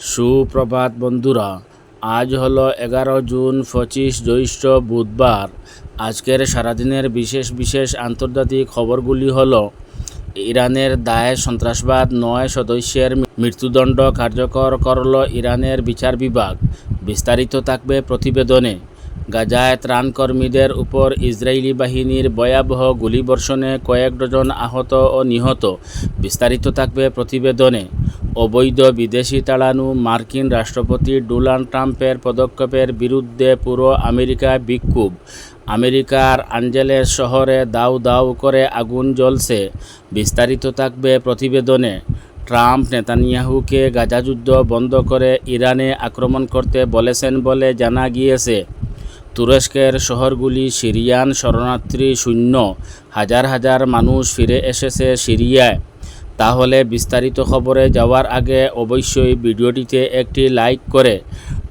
সুপ্রভাত বন্ধুরা, আজ হলো এগারো জুন, পঁচিশ জ্যৈষ্ঠ বুধবার। আজকের সারাদিনের বিশেষ বিশেষ আন্তর্জাতিক খবরগুলি হল, ইরানের দায় সন্ত্রাসবাদ নয় সদস্যের মৃত্যুদণ্ড কার্যকর করল ইরানের বিচার বিভাগ। বিস্তারিত থাকবে প্রতিবেদনে। গাজায় ত্রাণকর্মীদের উপর ইসরায়েলি বাহিনীর ভয়াবহ গুলিবর্ষণে কয়েক ডজন আহত ও নিহত। বিস্তারিত থাকবে প্রতিবেদনে। অবৈধ বিদেশি তাড়ানো মার্কিন রাষ্ট্রপতি ডোনাল্ড ট্রাম্পের পদক্ষেপের বিরুদ্ধে পুরো আমেরিকা বিক্ষোভ। আমেরিকার আঞ্জেলেস শহরে দাউ দাউ করে আগুন জ্বলছে। বিস্তারিত থাকবে প্রতিবেদনে। ট্রাম্প নেতানিয়াহুকে গাজাযুদ্ধ বন্ধ করে ইরানে আক্রমণ করতে বলেছেন বলে জানা গিয়েছে। তুরস্কের শহরগুলি সিরিয়ান শরণার্থী শূন্য। হাজার হাজার মানুষ ফিরে এসেছে সিরিয়ায়। তাহলে বিস্তারিত খবরে যাওয়ার আগে অবশ্যই ভিডিওটিতে একটি লাইক করে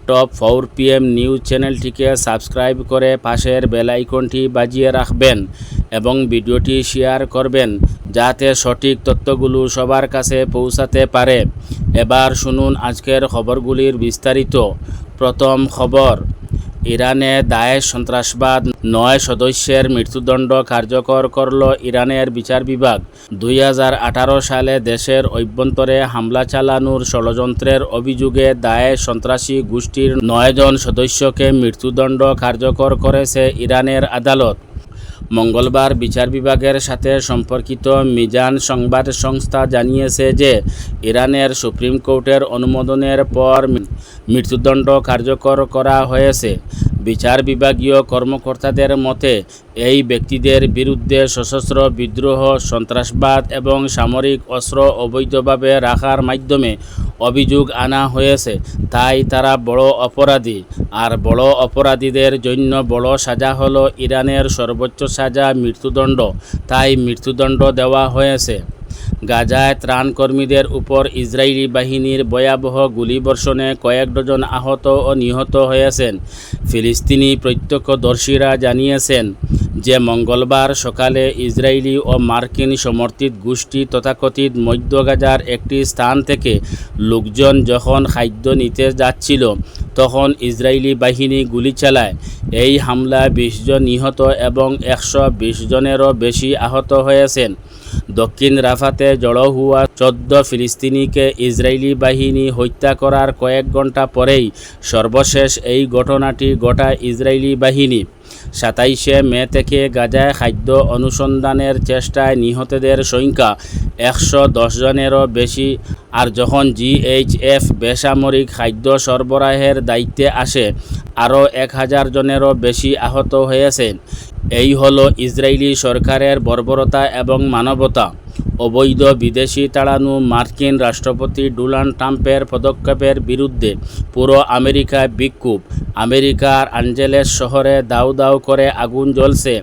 টপ ফোর পিএম নিউজ চ্যানেলটিকে সাবস্ক্রাইব করে পাশের বেল আইকনটি বাজিয়ে রাখবেন এবং ভিডিওটি শেয়ার করবেন যাতে সঠিক তথ্যগুলো সবার কাছে পৌঁছাতে পারে। এবার শুনুন আজকের খবরগুলির বিস্তারিত। প্রথম খবর ইরানে দায়েশ সন্ত্রাসবাদ নয় সদস্যের মৃত্যুদণ্ড কার্যকর করল ইরানের বিচার বিভাগ। দুই হাজার আঠারো সালে দেশের অভ্যন্তরে হামলা চালানোর ষড়যন্ত্রের অভিযোগে দায়েশ সন্ত্রাসী গোষ্ঠীর নয়জন সদস্যকে মৃত্যুদণ্ড কার্যকর করেছে ইরানের আদালত। মঙ্গলবার বিচার বিভাগের সাথে সম্পর্কিত মিজান সংবাদ সংস্থা জানিয়েছে যে ইরানের সুপ্রিম কোর্টের অনুমোদনের পর মৃত্যুদণ্ড কার্যকর করা হয়েছে। বিচার বিভাগীয় কর্মকর্তাদের মতে, এই ব্যক্তিদের বিরুদ্ধে সশস্ত্র বিদ্রোহ, সন্ত্রাসবাদ এবং সামরিক অস্ত্র অবৈধভাবে রাখার মাধ্যমে অভিযোগ আনা হয়েছে। তাই তারা বড় অপরাধী। আর বড় অপরাধীদের জন্য বড় সাজা হলো ইরানের সর্বোচ্চ সাজা মৃত্যুদণ্ড। তাই মৃত্যুদণ্ড দেওয়া হয়েছে। গাজায় ত্রাণকর্মীদের উপর ইসরায়েলি বাহিনীর ভয়াবহ গুলিবর্ষণে কয়েক ডজন আহত ও নিহত হয়েছেন। ফিলিস্তিনি প্রত্যক্ষদর্শীরা জানিয়েছেন যে মঙ্গলবার সকালে ইসরায়েলি ও মার্কিন সমর্থিত গোষ্ঠী তথাকথিত মধ্য গাজার একটি স্থান থেকে লোকজন যখন খাদ্য নিতে যাচ্ছিল, তখন ইসরায়েলি বাহিনী গুলি চালায়। এই হামলায় বিশ জন নিহত এবং একশো বিশ জনেরও বেশি আহত হয়েছেন। দক্ষিণ রাফাতে জড়ো হওয়া চোদ্দ ফিলিস্তিনিকে ইসরায়েলি বাহিনী হত্যা করার কয়েক ঘণ্টা পরেই সর্বশেষ এই ঘটনাটি ঘটায় ইসরায়েলি বাহিনী। সাতাইশে মে থেকে গাজায় খাদ্য অনুসন্ধানের চেষ্টায় নিহতদের সংখ্যা একশো জনেরও বেশি। আর যখন জিএইচএফ বেসামরিক খাদ্য সরবরাহের দায়িত্বে আসে, আরও এক হাজার জনেরও বেশি আহত হয়েছেন এই হলো ইসরায়েলি সরকারের বর্বরতা এবং মানবতা। অবৈধ বিদেশি তাড়ানো মার্কিন রাষ্ট্রপতি ডোনাল্ড ট্রাম্পের পদক্ষেপের বিরুদ্ধে পুরো আমেরিকায় বিক্ষোভ। আমেরিকার আঞ্জেলেস শহরে দাউ দাউ করে আগুন জ্বলছে।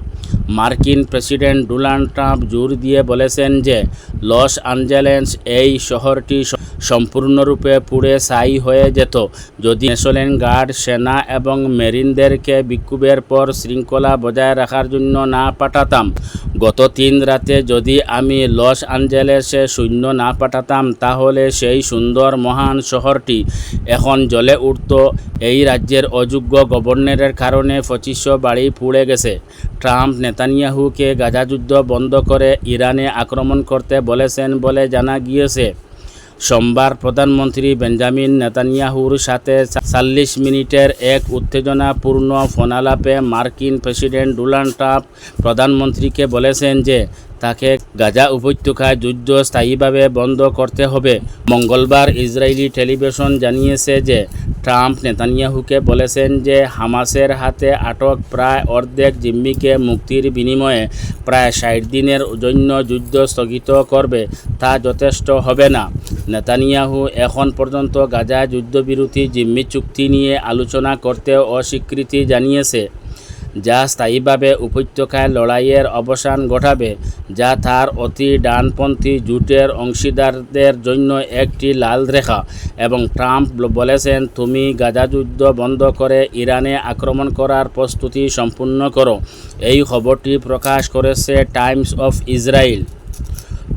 মার্কিন প্রেসিডেন্ট ডোনাল্ড ট্রাম্প জোর দিয়ে বলেছেন যে, লস অ্যাঞ্জেলেস এই শহরটি সম্পূর্ণরূপে পুড়ে ছাই হয়ে যেত। যদি ন্যাশনাল গার্ড, সেনা এবং মেরিনদেরকে বিক্ষোভের পর শৃঙ্খলা বজায় রাখার জন্য না পাঠাতাম, গত তিন রাতে যদি আমি লস অ্যাঞ্জেলেসে সৈন্য না পাঠাতাম, তাহলে সেই সুন্দর মহান শহরটি এখন জ্বলে উঠত। এই রাজ্যের অযোগ্য গভর্নরের কারণে পঁচিশশো বাড়ি পুড়ে গেছে। ট্রাম্প নেতানিয়াহুকে গাজা যুদ্ধ বন্ধ করে ইরানে আক্রমণ করতে বলেছেন বলে জানা গিয়েছে। সোমবার প্রধানমন্ত্রী বেঞ্জামিন নেতানিয়াহুর সাথে চাল্লিশ মিনিটের এক উত্তেজনাপূর্ণ ফোনালাপে মার্কিন প্রেসিডেন্ট ডোনাল্ড ট্রাম্প প্রধানমন্ত্রীকে বলেছেন যে তাকে গাজা উপত্যকায় যুদ্ধ স্থায়ীভাবে বন্ধ করতে হবে। মঙ্গলবার ইসরায়েলি টেলিভিশন জানিয়েছে যে, ট্রাম্প নেতানিয়াহুকে বলেছেন যে, হামাসের হাতে আটক প্রায় অর্ধেক জিম্মিকে মুক্তির বিনিময়ে প্রায় ষাট দিনের জন্য যুদ্ধ স্থগিত করবে, তা যথেষ্ট হবে না। নেতানিয়াহু এখন পর্যন্ত গাজা যুদ্ধবিরতি জিম্মি চুক্তি নিয়ে আলোচনা করতে অস্বীকৃতি জানিয়েছে। যা স্থায়ীভাবে উপত্যকায় লড়াইয়ের অবসান ঘটাবে, যা তার অতি ডানপন্থী জোটের অংশীদারদের জন্য একটি লাল রেখা এবং ট্রাম্প বলেছেন, তুমি গাজা যুদ্ধ বন্ধ করে ইরানে আক্রমণ করার প্রস্তুতি সম্পূর্ণ করো। এই খবরটি প্রকাশ করেছে টাইমস অফ ইসরায়েল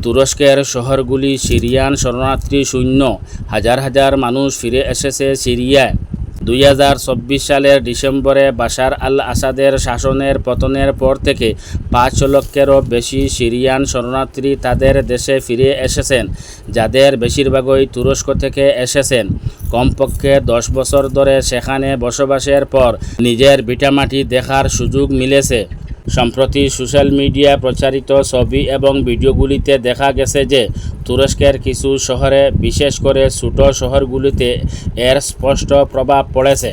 তুরস্কের শহরগুলি সিরিয়ান শরণার্থী শূন্য। হাজার হাজার মানুষ ফিরে এসেছে সিরিয়ায়। দুই হাজার চব্বিশ সালের ডিসেম্বরে বাশার আল আসাদের শাসনের পতনের পর থেকে পাঁচ লক্ষেরও বেশি সিরিয়ান শরণার্থী তাদের দেশে ফিরে এসেছেন, যাদের বেশিরভাগই তুরস্ক থেকে এসেছেন। কমপক্ষে দশ বছর ধরে সেখানে বসবাসের পর নিজের ভিটামাটি দেখার সুযোগ মিলেছে। সম্প্রতি সোশ্যাল মিডিয়া প্রচারিত ছবি এবং ভিডিওগুলিতে দেখা গেছে যে তুরস্কের কিছু শহরে, বিশেষ করে ছোট শহরগুলিতে, এর স্পষ্ট প্রভাব পড়েছে।